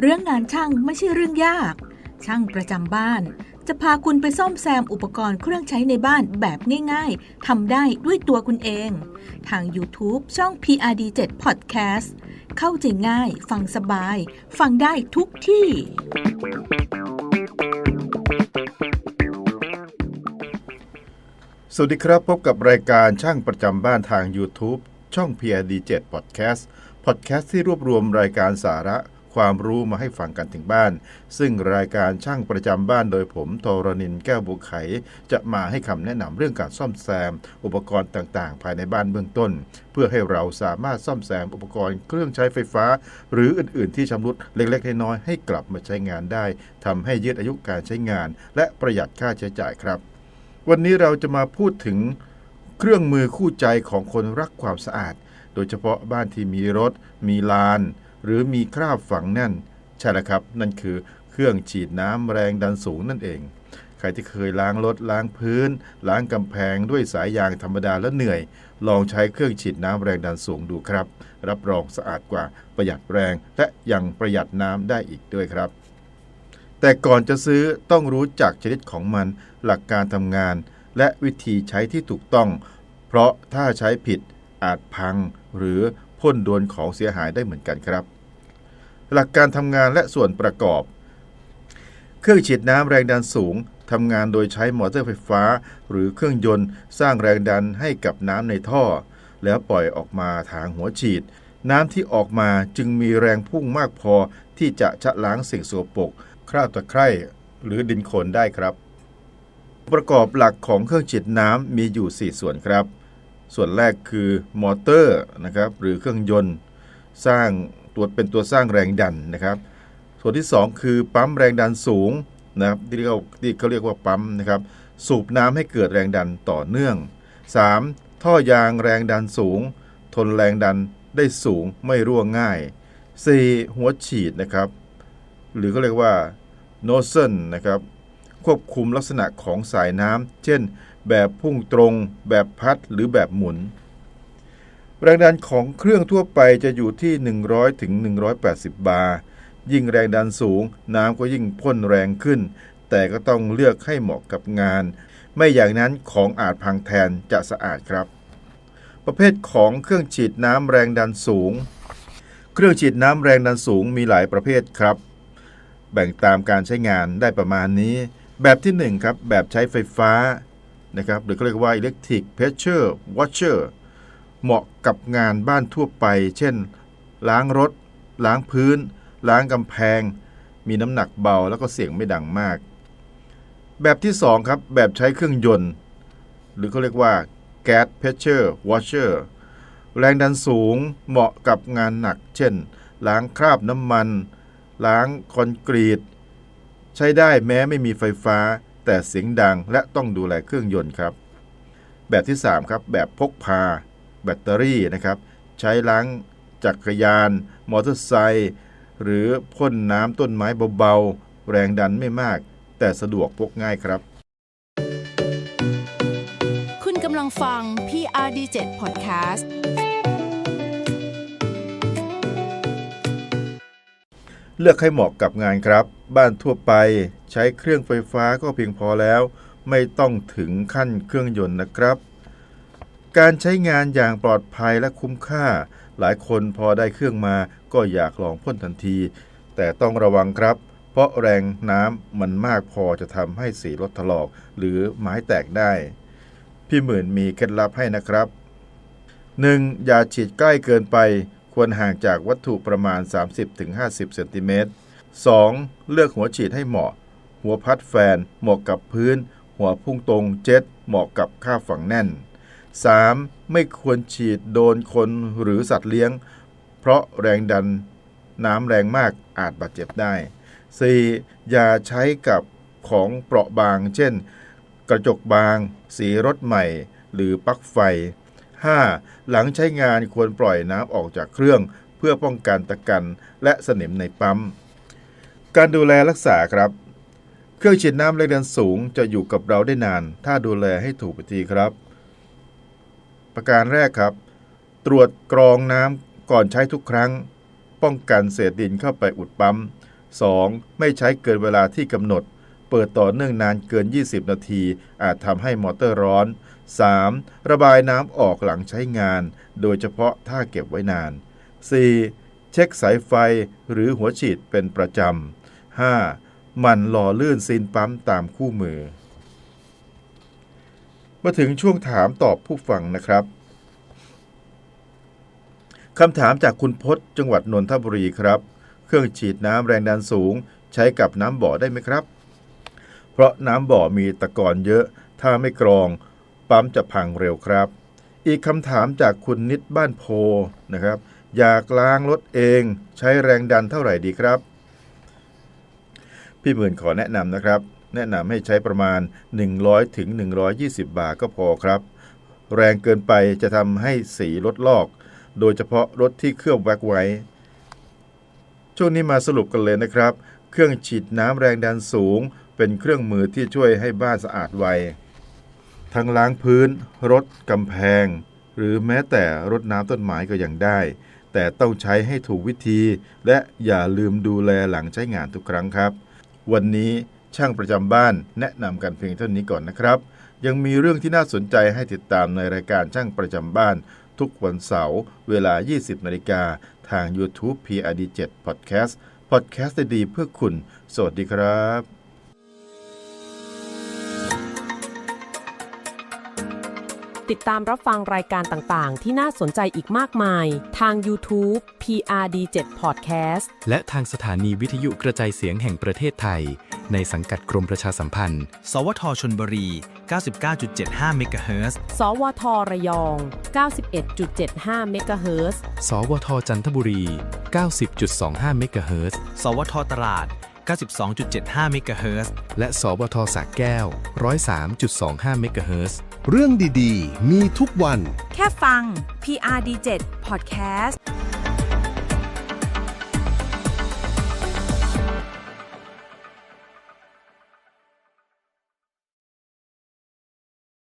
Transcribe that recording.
เรื่องงานช่างไม่ใช่เรื่องยาก ช่างประจำบ้าน จะพาคุณไปซ่อมแซมอุปกรณ์เครื่องใช้ในบ้านแบบง่ายๆทำได้ด้วยตัวคุณเอง ทาง YouTube ช่อง PRD7 Podcast เข้าใจง่าย ฟังสบาย ฟังได้ทุกที่สวัสดีครับ พบกับรายการช่างประจำบ้านทาง YouTube ช่อง PRD7 Podcast Podcast ที่รวบรวมรายการสาระความรู้มาให้ฟังกันถึงบ้าน ซึ่งรายการช่างประจำบ้านโดยผมโทรนินแก้วบุกไข จะมาให้คำแนะนำเรื่องการซ่อมแซม อุปกรณ์ต่างๆ ภายในบ้านเบื้องต้น เพื่อให้เราสามารถซ่อมแซมอุปกรณ์เครื่องใช้ไฟฟ้า หรืออื่นๆ ที่ชำรุดเล็กๆน้อยๆให้กลับมาใช้งานได้ทำให้ยืดอายุการใช้งาน และประหยัดค่าใช้จ่ายครับ วันนี้เราจะมาพูดถึงเครื่องมือคู่ใจของคนรักความสะอาด โดยเฉพาะบ้านที่มีรถ มีลาน หรือมีคราบฝังแน่น ใช่แล้วครับ นั่นคือเครื่องฉีดน้ำแรงดันสูงนั่นเอง ใครที่เคยล้างรถล้างพื้น ล้างกำแพงด้วยสายยางธรรมดาแล้วเหนื่อย ลองใช้เครื่องฉีดน้ำแรงดันสูงดูครับ รับรองสะอาดกว่าประหยัดแรง และยังประหยัดน้ำได้อีกด้วยครับ แต่ก่อนจะซื้อต้องรู้จักชนิดของมัน หลักการทำงาน และวิธีใช้ที่ถูกต้อง เพราะถ้าใช้ผิด อาจพังหรือพ่นโดนของเสียหายได้เหมือนกันครับ หลักการทำงานและส่วนประกอบ เครื่องฉีดน้ำแรงดันสูงทำงานโดยใช้มอเตอร์ไฟฟ้า หรือเครื่องยนต์สร้างแรงดันให้กับน้ำในท่อ แล้วปล่อยออกมาทางหัวฉีด น้ำที่ออกมาจึงมีแรงพุ่งมากพอที่จะชะล้างสิ่งสกปรกคราบตะไคร่หรือดินโคลนได้ครับ ประกอบหลักของเครื่องฉีดน้ำมีอยู่ 4 ส่วนครับ ส่วนแรกคือมอเตอร์นะครับหรือเครื่องยนต์สร้างตัวเป็นตัวสร้างแรงดันนะครับ ส่วนที่ 2 คือปั๊มแรงดันสูงนะครับที่เขาที่เขาเรียกว่าปั๊มนะครับ สูบน้ำให้เกิดแรงดันต่อเนื่อง 3. ท่อยางแรงดันสูง ทนแรงดันได้สูงไม่รั่วง่าย 4. หัวฉีดนะครับ หรือก็เรียกว่า nozzle นะครับควบคุมลักษณะของสายน้ำเช่น แบบพุ่งตรง แบบพัดหรือแบบหมุน แรงดันของเครื่องทั่วไปจะอยู่ที่ 100ถึง180 บาร์ ยิ่งแรงดันสูง น้ำก็ยิ่งพ่นแรงขึ้น แต่ก็ต้องเลือกให้เหมาะกับงาน ไม่อย่างนั้นของอาจพังแทนจะสะอาดครับ ประเภทของเครื่องฉีดน้ำแรงดันสูง เครื่องฉีดน้ำแรงดันสูงมีหลายประเภทครับ แบ่งตามการใช้งานได้ประมาณนี้ แบบที่1ครับแบบใช้ไฟฟ้า นะครับหรือเขาเรียกว่า electric pressure washer เหมาะกับงานบ้านทั่วไป เช่น ล้างรถ ล้างพื้น ล้างกำแพง มีน้ำหนักเบาแล้วก็เสียงไม่ดังมาก แบบที่ 2 ครับ แบบใช้เครื่องยนต์ หรือเขาเรียกว่า gas pressure washer แรงดันสูงเหมาะกับงานหนัก เช่น ล้างคราบน้ำมัน ล้างคอนกรีต ใช้ได้แม้ไม่มีไฟฟ้า แต่เสียงดังและต้องดูแลเครื่องยนต์ครับ แบบที่ 3 ครับ แบบพกพา แบตเตอรี่นะครับ ใช้ล้างจักรยาน มอเตอร์ไซค์หรือพ่นน้ำต้นไม้เบาๆ แรงดันไม่มาก แต่สะดวกพกง่ายครับ คุณกำลังฟัง PRD7 Podcast เลือกให้เหมาะกับงานครับ บ้านทั่วไปใช้เครื่องไฟฟ้าก็เพียงพอแล้ว ไม่ต้องถึงขั้นเครื่องยนต์นะครับ การใช้งานอย่างปลอดภัยและคุ้มค่า หลายคนพอได้เครื่องมาก็อยากลองพ่นทันที แต่ต้องระวังครับ เพราะแรงน้ำมันมากพอจะทำให้สีรถถลอก หรือไม้แตกได้ พี่หมื่นมีเคล็ดลับให้นะครับ 1. อย่าฉีดใกล้เกินไป ควรห่างจากวัตถุประมาณ 30-50เซนติเมตร 2. เลือกหัวฉีดให้เหมาะ หัวพัดแฟน เหมาะกับพื้น หัวพุ่งตรงเจ็ตเหมาะกับค่าฝังแน่น 3. ไม่ควรฉีดโดนคนหรือสัตว์เลี้ยง เพราะแรงดันน้ำแรงมากอาจบาดเจ็บได้ 4. อย่าใช้กับของเปราะบาง เช่น กระจกบาง สีรถใหม่ หรือปลั๊กไฟ 5. หลังใช้งานควรปล่อยน้ำออกจากเครื่อง เพื่อป้องกันตะกันและสนิมในปั๊ม การดูแลรักษาครับ เครื่องฉีดน้ำแรงดันสูงจะอยู่กับเราได้นาน ถ้าดูแลให้ถูกวิธีครับ ประการแรกครับ ตรวจกรองน้ำก่อนใช้ทุกครั้ง ป้องกันเศษดินเข้าไปอุดปั๊ม 2. ไม่ใช้เกินเวลาที่กำหนด เปิดต่อเนื่องนานเกิน 20 นาที อาจทำให้มอเตอร์ร้อน 3. ระบายน้ำออกหลังใช้งาน โดยเฉพาะถ้าเก็บไว้นาน 4. เช็คสายไฟหรือหัวฉีดเป็นประจำ 5. มันหล่อลื่นซีนปั๊มตามคู่มือ มาถึงช่วงถามตอบผู้ฟังนะครับคำถามจากคุณพศจังหวัดนนทบุรีครับ เครื่องฉีดน้ำแรงดันสูง ใช้กับน้ำบ่อได้ไหมครับ เพราะน้ำบ่อมีตะกอนเยอะ ถ้าไม่กรอง ปั๊มจะพังเร็วครับ อีกคำถามจากคุณนิดบ้านโพนะครับ อยากล้างรถเอง ใช้แรงดันเท่าไหร่ดีครับ พี่หมื่นขอแนะนำนะครับ แนะนำให้ใช้ประมาณ 100ถึง120 บาทก็พอครับ แรงเกินไปจะทำให้สีลดลอก โดยเฉพาะรถที่เคลือบแว็กไว้ ช่วงนี้มาสรุปกันเลยนะครับ เครื่องฉีดน้ำแรงดันสูง เป็นเครื่องมือที่ช่วยให้บ้านสะอาดไว ทั้งล้างพื้น รถกำแพง หรือแม้แต่รดน้ำต้นไม้ก็ยังได้แต่ต้องใช้ให้ถูกวิธี และอย่าลืมดูแลหลังใช้งานทุกครั้งครับ วันนี้ช่างประจำบ้านแนะนำกันเพียงเท่านี้ก่อนนะครับ ยังมีเรื่องที่น่าสนใจให้ติดตามในรายการช่างประจำบ้าน ทุกวันเสาร์เวลา 20นาฬิกาทาง YouTube PRD7 Podcast Podcast ดีๆเพื่อคุณ สวัสดีครับ ติดตามรับฟังรายการต่าง ๆ ที่น่าสนใจอีกมากมาย ทาง YouTube PRD7 Podcast และทางสถานีวิทยุกระจายเสียงแห่งประเทศไทย ในสังกัดกรมประชาสัมพันธ์ สวทชนบุรี 99.75 เมกะเฮิรตซ์ สวทระยอง 91.75 เมกะเฮิรตซ์ สวทจันทบุรี 90.25 เมกะเฮิรตซ์ สวทตราด 92.75 เมกะเฮิรตซ์ และสวทสระแก้ว 103.25 เมกะเฮิรตซ์ เรื่องดี ๆ มีทุกวัน แค่ฟัง PRD7 Podcast